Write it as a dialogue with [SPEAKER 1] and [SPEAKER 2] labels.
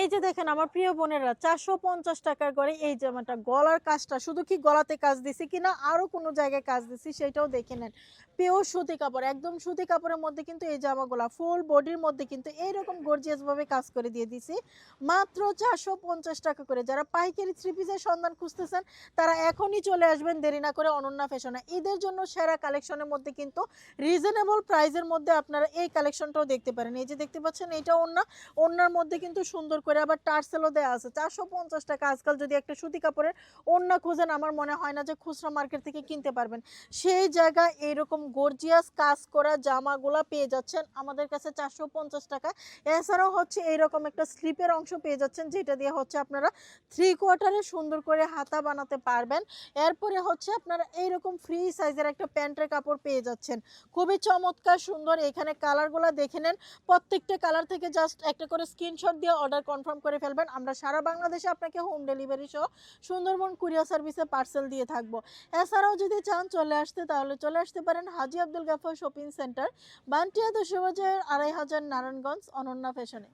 [SPEAKER 1] এই যে দেখেন আমার প্রিয় বোনেরা, চারশো পঞ্চাশ টাকার করে এই জামাটা গলার কাজটা, শুধু কি গলাতে কাজ দিছি কিনা, আরও কোনো জায়গায় কাজ দিছি সেটাও দেখে নেন। পিওর সুতি কাপড়, একদম সুতি কাপড়ের মধ্যে কিন্তু এই জামাগুলা ফুল বডির মধ্যে কিন্তু এইরকম গর্জিয়াস ভাবে কাজ করে দিয়ে দিছি। মাত্র চারশো পঞ্চাশ টাকা করে, যারা পাইকারি থ্রি পিসের সন্ধান খুঁজতেছেন, তারা এখনই চলে আসবেন দেরি না করে অনন্যা ফ্যাশনে ঈদের জন্য সেরা কালেকশনের মধ্যে কিন্তু রিজনেবল প্রাইসের মধ্যে আপনারা এই কালেকশনটাও দেখতে পারেন। এই যে দেখতে পাচ্ছেন এটা অন্য ওনার মধ্যে কিন্তু সুন্দর করে আবার টার্সেলও দেওয়া আছে। চারশো পঞ্চাশ টাকা আজকাল যদি একটা সুতি কাপড়ের অন্য খোঁজেন, আমার মনে হয় না যে খুচরা মার্কেট থেকে কিনতে পারবেন। সেই জায়গায় এইরকম গর্জিয়াস কাজ করা জামাগুলা পেয়ে যাচ্ছেন। আমাদের কাছে চারশো পঞ্চাশ টাকা। এছাড়াও হচ্ছে এইরকম একটা স্লিপের অংশ পেয়ে যাচ্ছেন, যেটা দিয়ে হচ্ছে আপনারা থ্রি কোয়ার্টারে সুন্দর করে হাতা বানাতে পারবেন। এরপরে হচ্ছে আপনারা এইরকম ফ্রি সাইজের একটা প্যান্টের কাপড় পেয়ে যাচ্ছেন। খুবই চমৎকার, সুন্দর। এখানে কালারগুলো দেখে নেন। প্রত্যেকটা কালার থেকে জাস্ট একটা করে স্ক্রিনশট দিয়ে অর্ডার কনফার্ম করে ফেলবেন। আমরা সারা বাংলাদেশে আপনাকে হোম ডেলিভারি সহ সুন্দরবন কুরিয়ার সার্ভিসে পার্সেল দিয়ে থাকব। এছাড়াও যদি চান চলে আসতে, তাহলে চলে আসতে পারেন হাজি আব্দুল গাফর শপিং সেন্টার, বান্টিয়া দশবাজার আড়াই হাজার নারায়ণগঞ্জ, অনন্যা ফ্যাশনে।